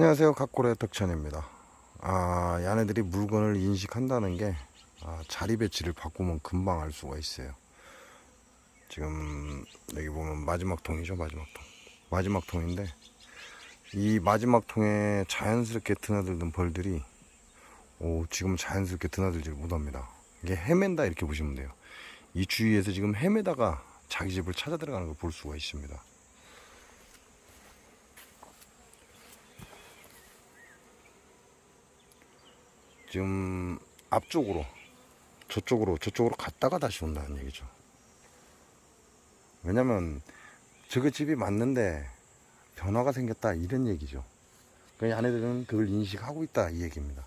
안녕하세요. 각고의 덕천입니다. 아, 야네들이 물건을 인식한다는 게 아, 자리 배치를 바꾸면 금방 알 수가 있어요. 지금 여기 보면 마지막 통이죠, 마지막 통. 마지막 통인데 이 마지막 통에 자연스럽게 드나들던 벌들이 오, 지금 자연스럽게 드나들질 못합니다. 이게 헤맨다 이렇게 보시면 돼요. 이 주위에서 지금 헤매다가 자기 집을 찾아 들어가는 걸 볼 수가 있습니다. 지금 앞쪽으로 저쪽으로 저쪽으로 갔다가 다시 온다는 얘기죠. 왜냐면 저거 집이 맞는데 변화가 생겼다 이런 얘기죠. 그 아내들은 그걸 인식하고 있다 이 얘기입니다.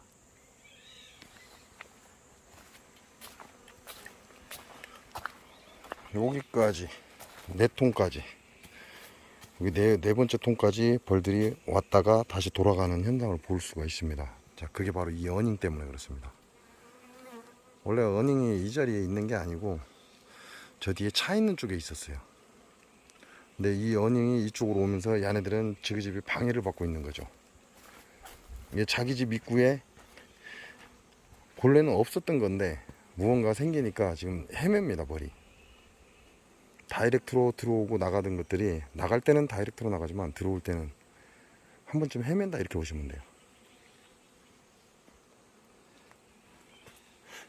여기까지 네 통까지 여기 네, 네 번째 통까지 벌들이 왔다가 다시 돌아가는 현상을 볼 수가 있습니다. 자, 그게 바로 이 어닝 때문에 그렇습니다. 원래 어닝이 이 자리에 있는 게 아니고 저 뒤에 차 있는 쪽에 있었어요. 근데 이 어닝이 이쪽으로 오면서 얘네들은 저기 집이 방해를 받고 있는 거죠. 이게 자기 집 입구에 본래는 없었던 건데 무언가 생기니까 지금 헤맵니다 머리. 다이렉트로 들어오고 나가던 것들이 나갈 때는 다이렉트로 나가지만 들어올 때는 한 번쯤 헤맨다 이렇게 보시면 돼요.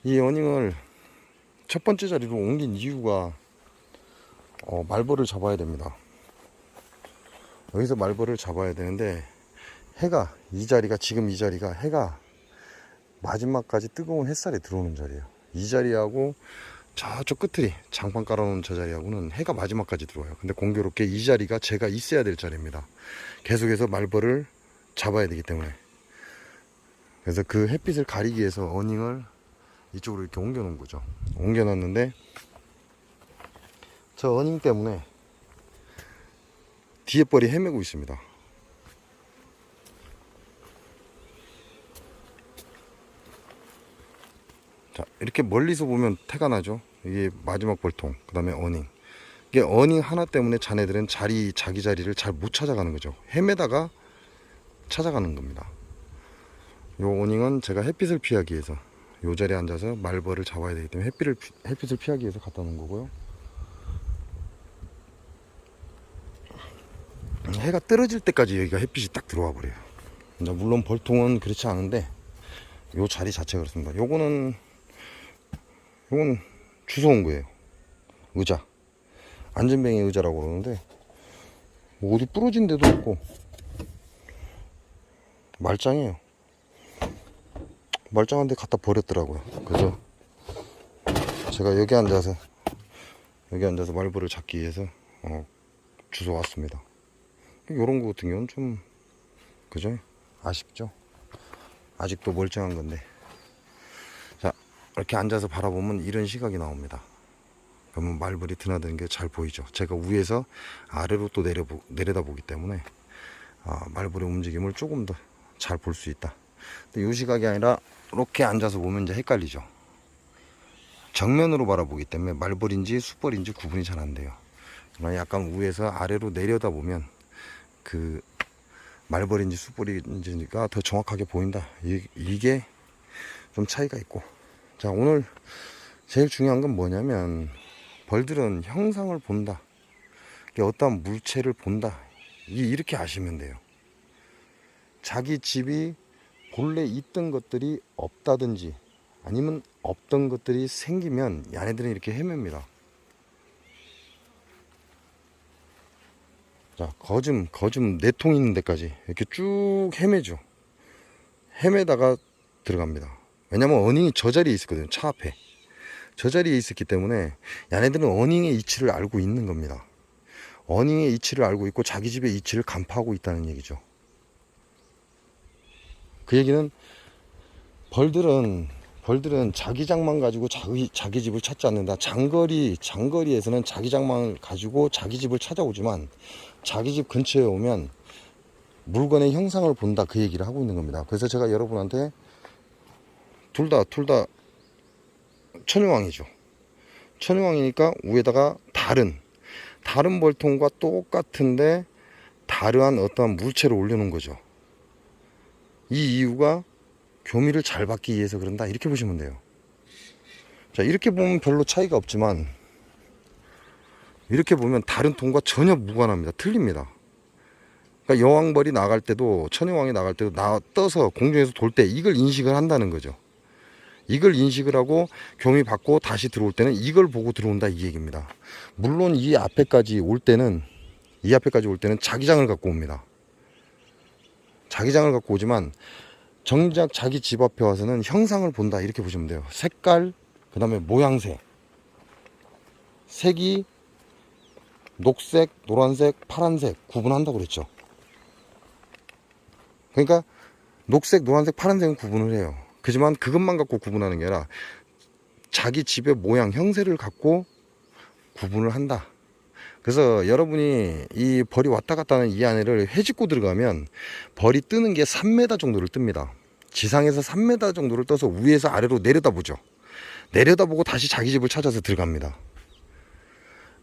이 어닝을 첫 번째 자리로 옮긴 이유가 어, 말벌을 잡아야 됩니다. 여기서 말벌을 잡아야 되는데 해가 이 자리가 지금 이 자리가 해가 마지막까지 뜨거운 햇살이 들어오는 자리예요. 이 자리하고 저쪽 끝들이 장판 깔아놓은 저 자리하고는 해가 마지막까지 들어와요. 근데 공교롭게 이 자리가 제가 있어야 될 자리입니다. 계속해서 말벌을 잡아야 되기 때문에. 그래서 그 햇빛을 가리기 위해서 어닝을 이쪽으로 이렇게 옮겨 놓은 거죠. 옮겨 놨는데 저 어닝 때문에 뒤에 뻘이 헤매고 있습니다. 자, 이렇게 멀리서 보면 태가 나죠. 이게 마지막 벌통, 그 다음에 어닝. 이게 어닝 하나 때문에 자네들은 자리, 자기 자리를 잘 못 찾아가는 거죠. 헤매다가 찾아가는 겁니다. 요 어닝은 제가 햇빛을 피하기 위해서 요 자리에 앉아서 말벌을 잡아야 되기 때문에 햇빛을, 피- 햇빛을 피하기 위해서 갖다 놓은 거고요. 해가 떨어질 때까지 여기가 햇빛이 딱 들어와 버려요. 물론 벌통은 그렇지 않은데 요 자리 자체가 그렇습니다. 요거는 요건 주워온 거예요. 의자. 안전뱅이 의자라고 그러는데 뭐 어디 부러진 데도 없고 말짱해요. 말짱한데 갖다 버렸더라고요. 그래서 제가 여기 앉아서 여기 앉아서 말벌을 잡기 위해서 어, 주워 왔습니다. 요런 거 같은 경우는 좀 그죠? 아쉽죠? 아직도 멀쩡한 건데 자 이렇게 앉아서 바라보면 이런 시각이 나옵니다 그러면 말벌이 드나드는 게 잘 보이죠 제가 위에서 아래로 또 내려보, 내려다보기 때문에 아, 말벌의 움직임을 조금 더 잘 볼 수 있다 근데 이 시각이 아니라 이렇게 앉아서 보면 이제 헷갈리죠 정면으로 바라보기 때문에 말벌인지 숯벌인지 구분이 잘 안 돼요 약간 위에서 아래로 내려다 보면 그 말벌인지 숯불인지가 더 정확하게 보인다. 이, 이게 좀 차이가 있고. 자, 오늘 제일 중요한 건 뭐냐면 벌들은 형상을 본다. 어떠한 물체를 본다. 이- 이렇게 아시면 돼요. 자기 집이 본래 있던 것들이 없다든지 아니면 없던 것들이 생기면 얘네들은 이렇게 헤맵니다. 자, 거즘, 거즘 네 통 있는 데까지 이렇게 쭉 헤매죠. 헤매다가 들어갑니다. 왜냐면 어닝이 저 자리에 있었거든요. 차 앞에. 저 자리에 있었기 때문에 얘네들은 어닝의 이치를 알고 있는 겁니다. 어닝의 이치를 알고 있고 자기 집의 이치를 간파하고 있다는 얘기죠. 그 얘기는 벌들은 벌들은 자기 장만 가지고 자기 자기 집을 찾지 않는다. 장거리 장거리에서는 자기 장만을 가지고 자기 집을 찾아오지만 자기 집 근처에 오면 물건의 형상을 본다 그 얘기를 하고 있는 겁니다. 그래서 제가 여러분한테 둘 다 둘 다 천유왕이죠. 천유왕이니까 위에다가 다른 다른 벌통과 똑같은데 다르한 어떠한 물체를 올려놓은 거죠. 이 이유가 교미를 잘 받기 위해서 그런다? 이렇게 보시면 돼요. 자 이렇게 보면 별로 차이가 없지만 이렇게 보면 다른 통과 전혀 무관합니다. 틀립니다. 그러니까 여왕벌이 나갈 때도 천여왕이 나갈 때도 나 떠서 공중에서 돌 때 이걸 인식을 한다는 거죠. 이걸 인식을 하고 교미 받고 다시 들어올 때는 이걸 보고 들어온다 이 얘기입니다. 물론 이 앞에까지 올 때는 이 앞에까지 올 때는 자기장을 갖고 옵니다 자기장을 갖고 오지만 정작 자기 집 앞에 와서는 형상을 본다 이렇게 보시면 돼요. 색깔 그 다음에 모양새. 색이 녹색 노란색 파란색 구분한다고 그랬죠. 그러니까 녹색 노란색 파란색은 구분을 해요. 그지만 그것만 갖고 구분하는 게 아니라 자기 집의 모양 형세를 갖고 구분을 한다 그래서 여러분이 이 벌이 왔다 갔다 하는 이 안에를 헤집고 들어가면 벌이 뜨는 게 3m 정도를 뜹니다. 지상에서 3m 정도를 떠서 위에서 아래로 내려다보죠. 내려다보고 다시 자기 집을 찾아서 들어갑니다.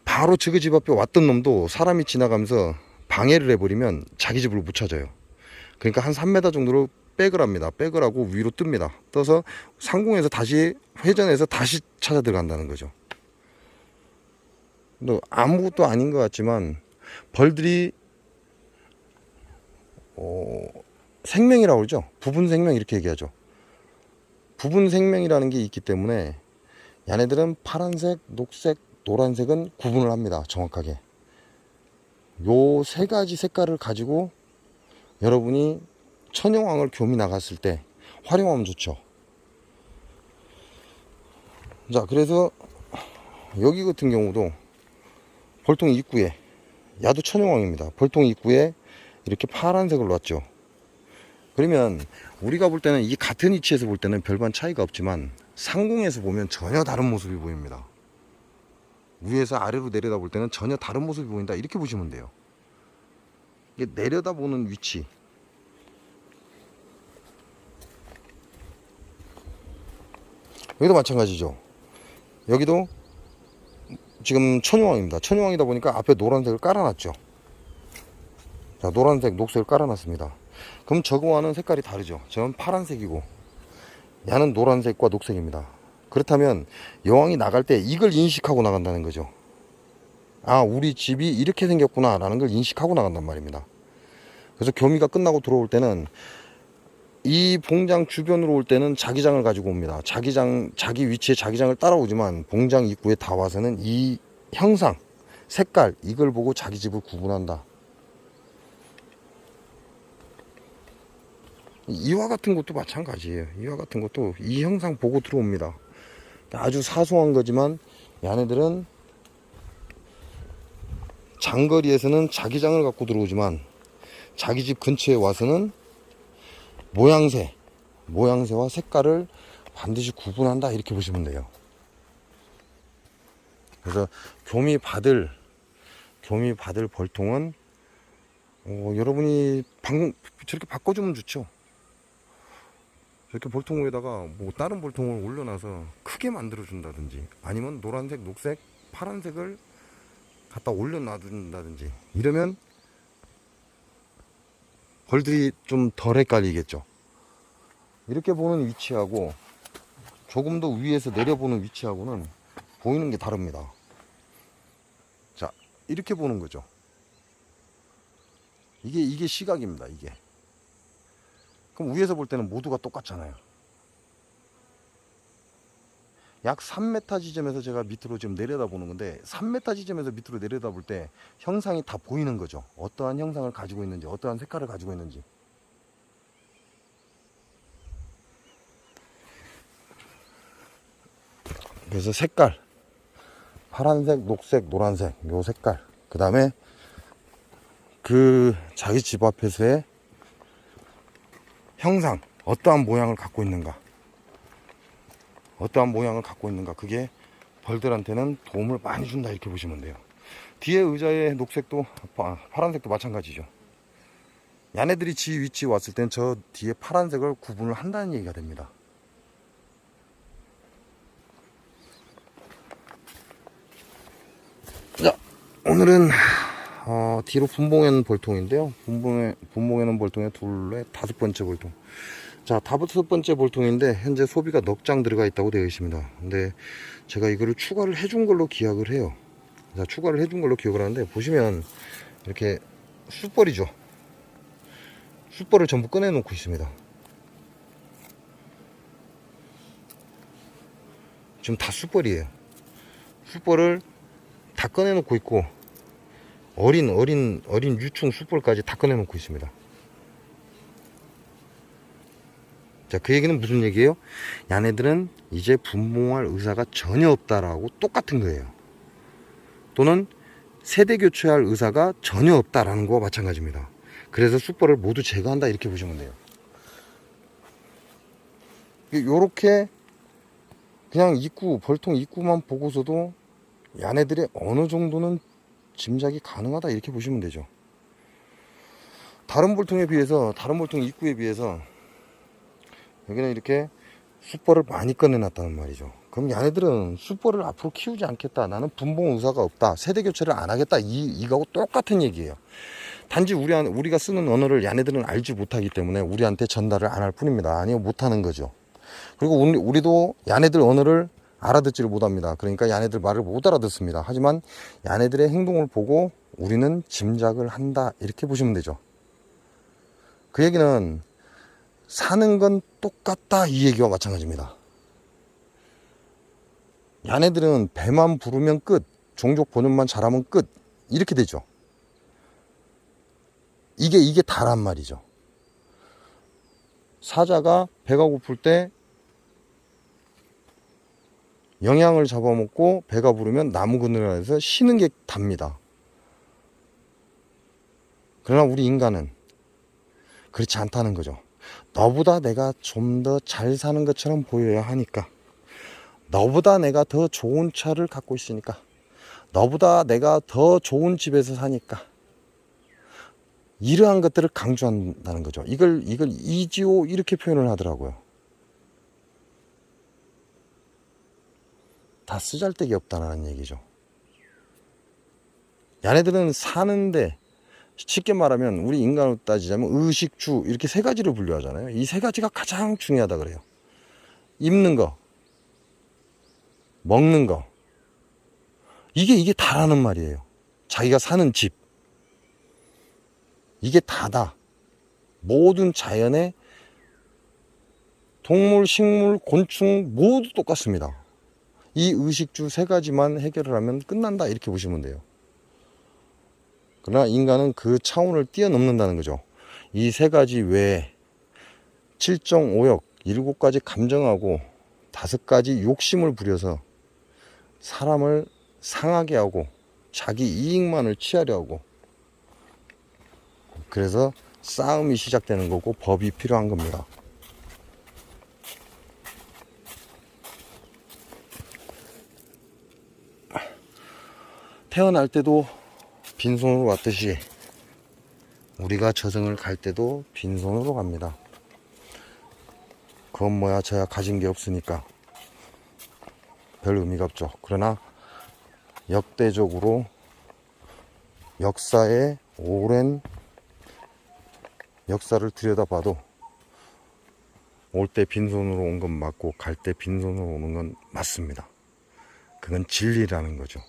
바로 저그 집 앞에 왔던 놈도 사람이 지나가면서 방해를 해버리면 자기 집을 못 찾아요. 그러니까 한 3m 정도로 백을 합니다. 백을 하고 위로 뜹니다. 떠서 상공에서 다시 회전해서 다시 찾아 들어간다는 거죠. 또 아무것도 아닌 것 같지만 벌들이 어, 생명이라고 그러죠. 부분 생명 이렇게 얘기하죠. 부분 생명이라는 게 있기 때문에 얘네들은 파란색, 녹색, 노란색은 구분을 합니다. 정확하게. 요 세 가지 색깔을 가지고 여러분이 천여왕을 교미 나갔을 때 활용하면 좋죠. 자, 그래서 여기 같은 경우도 벌통 입구에 야도 천여왕입니다. 벌통 입구에 이렇게 파란색을 놨죠. 그러면 우리가 볼 때는 이 같은 위치에서 볼 때는 별반 차이가 없지만 상공에서 보면 전혀 다른 모습이 보입니다. 위에서 아래로 내려다 볼 때는 전혀 다른 모습이 보인다. 이렇게 보시면 돼요. 이게 내려다 보는 위치. 여기도 마찬가지죠. 여기도 지금 천여왕입니다. 천여왕이다 보니까 앞에 노란색을 깔아놨죠. 자, 노란색, 녹색을 깔아놨습니다. 그럼 저거와는 색깔이 다르죠. 저건 파란색이고, 야는 노란색과 녹색입니다. 그렇다면 여왕이 나갈 때 이걸 인식하고 나간다는 거죠. 아, 우리 집이 이렇게 생겼구나 라는 걸 인식하고 나간단 말입니다. 그래서 교미가 끝나고 들어올 때는 이 봉장 주변으로 올 때는 자기장을 가지고 옵니다. 자기장, 자기 위치에 자기장을 따라오지만 봉장 입구에 다 와서는 이 형상, 색깔, 이걸 보고 자기 집을 구분한다. 이와 같은 것도 마찬가지예요. 이와 같은 것도 이 형상 보고 들어옵니다. 아주 사소한 거지만 얘네들은 장거리에서는 자기장을 갖고 들어오지만 자기 집 근처에 와서는 모양새, 모양새와 색깔을 반드시 구분한다 이렇게 보시면 돼요. 그래서 교미 받을 교미 받을 벌통은 어, 여러분이 방금 저렇게 바꿔주면 좋죠. 저렇게 벌통 위에다가 뭐 다른 벌통을 올려놔서 크게 만들어 준다든지 아니면 노란색, 녹색, 파란색을 갖다 올려놔둔다든지 이러면 벌들이 좀 덜 헷갈리겠죠. 이렇게 보는 위치하고 조금 더 위에서 내려보는 위치하고는 보이는 게 다릅니다. 자, 이렇게 보는 거죠. 이게, 이게 시각입니다, 이게. 그럼 위에서 볼 때는 모두가 똑같잖아요. 약 3m 지점에서 제가 밑으로 지금 내려다 보는 건데 3m 지점에서 밑으로 내려다 볼 때 형상이 다 보이는 거죠. 어떠한 형상을 가지고 있는지, 어떠한 색깔을 가지고 있는지. 그래서 색깔 파란색, 녹색, 노란색 요 색깔 그 다음에 그 자기 집 앞에서의 형상 어떠한 모양을 갖고 있는가 어떠한 모양을 갖고 있는가 그게 벌들한테는 도움을 많이 준다 이렇게 보시면 돼요 뒤에 의자의 녹색도 파- 파란색도 마찬가지죠 야네들이 지 위치에 왔을 땐 저 뒤에 파란색을 구분을 한다는 얘기가 됩니다 자 오늘은 어, 뒤로 분봉에는 볼통인데요. 분봉에, 분봉에는 볼통에 둘에 다섯 번째 볼통. 자, 다섯 번째 볼통인데, 현재 소비가 넉 장 들어가 있다고 되어 있습니다. 근데 제가 이거를 추가를 해준 걸로 기약을 해요. 자, 추가를 해준 걸로 기억을 하는데, 보시면 이렇게 숯벌이죠. 숯벌을 전부 꺼내 놓고 있습니다. 지금 다 숯벌이에요. 숯벌을 다 꺼내 놓고 있고, 어린 어린 어린 유충 숯벌까지 다 꺼내 놓고 있습니다. 자, 그 얘기는 무슨 얘기예요? 야네들은 이제 분봉할 의사가 전혀 없다라고 똑같은 거예요. 또는 세대 교체할 의사가 전혀 없다라는 거와 마찬가지입니다. 그래서 숯벌을 모두 제거한다 이렇게 보시면 돼요. 요렇게 그냥 입구 벌통 입구만 보고서도 야네들의 어느 정도는 짐작이 가능하다 이렇게 보시면 되죠. 다른 볼통에 비해서 다른 볼통 입구에 비해서 여기는 이렇게 숯벌을 많이 꺼내놨다는 말이죠. 그럼 얘네들은 숯벌을 앞으로 키우지 않겠다. 나는 분봉 의사가 없다. 세대 교체를 안 하겠다. 이 이거하고 똑같은 얘기예요. 단지 우리 우리가 쓰는 언어를 얘네들은 알지 못하기 때문에 우리한테 전달을 안 할 뿐입니다. 아니면 못하는 거죠. 그리고 우리, 우리도 야네들 언어를 알아듣지를 못합니다. 그러니까 야네들 말을 못 알아듣습니다. 하지만 야네들의 행동을 보고 우리는 짐작을 한다. 이렇게 보시면 되죠. 그 얘기는 사는 건 똑같다. 이 얘기와 마찬가지입니다. 야네들은 배만 부르면 끝. 종족 번역만 잘하면 끝. 이렇게 되죠. 이게, 이게 다란 말이죠. 사자가 배가 고플 때 영양을 잡아먹고 배가 부르면 나무 그늘에서 쉬는 게 답니다. 그러나 우리 인간은 그렇지 않다는 거죠. 너보다 내가 좀 더 잘 사는 것처럼 보여야 하니까. 너보다 내가 더 좋은 차를 갖고 있으니까. 너보다 내가 더 좋은 집에서 사니까. 이러한 것들을 강조한다는 거죠. 이걸, 이걸 이지오 이렇게 표현을 하더라고요. 다 쓰잘데기 없다는 얘기죠. 야네들은 사는데 쉽게 말하면 우리 인간으로 따지자면 의식주 이렇게 세 가지를 분류하잖아요. 이 세 가지가 가장 중요하다 그래요. 입는 거, 먹는 거. 이게 이게 다라는 말이에요. 자기가 사는 집. 이게 다다. 모든 자연의 동물, 식물, 곤충 모두 똑같습니다. 이 의식주 세 가지만 해결을 하면 끝난다 이렇게 보시면 돼요. 그러나 인간은 그 차원을 뛰어넘는다는 거죠. 이 세 가지 외에 7.5역, 7가지 감정하고 다섯 가지 욕심을 부려서 사람을 상하게 하고 자기 이익만을 취하려 하고 그래서 싸움이 시작되는 거고 법이 필요한 겁니다. 태어날 때도 빈손으로 왔듯이 우리가 저승을 갈 때도 빈손으로 갑니다. 그건 뭐야 저야 가진 게 없으니까 별 의미가 없죠. 그러나 역대적으로 역사의 오랜 역사를 들여다봐도 올 때 빈손으로 온 건 맞고 갈 때 빈손으로 오는 건 맞습니다. 그건 진리라는 거죠.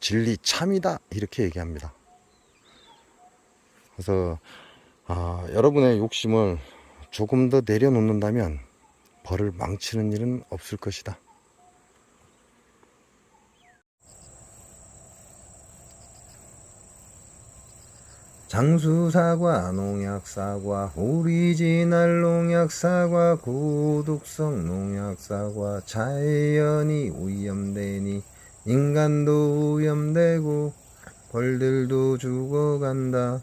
진리 참이다 이렇게 얘기합니다. 그래서 아, 여러분의 욕심을 조금 더 내려놓는다면 벌을 망치는 일은 없을 것이다. 장수사과, 농약사과, 오리지널 농약사과, 고독성 농약사과, 자연이 오염되니 인간도 오염되고 벌들도 죽어간다.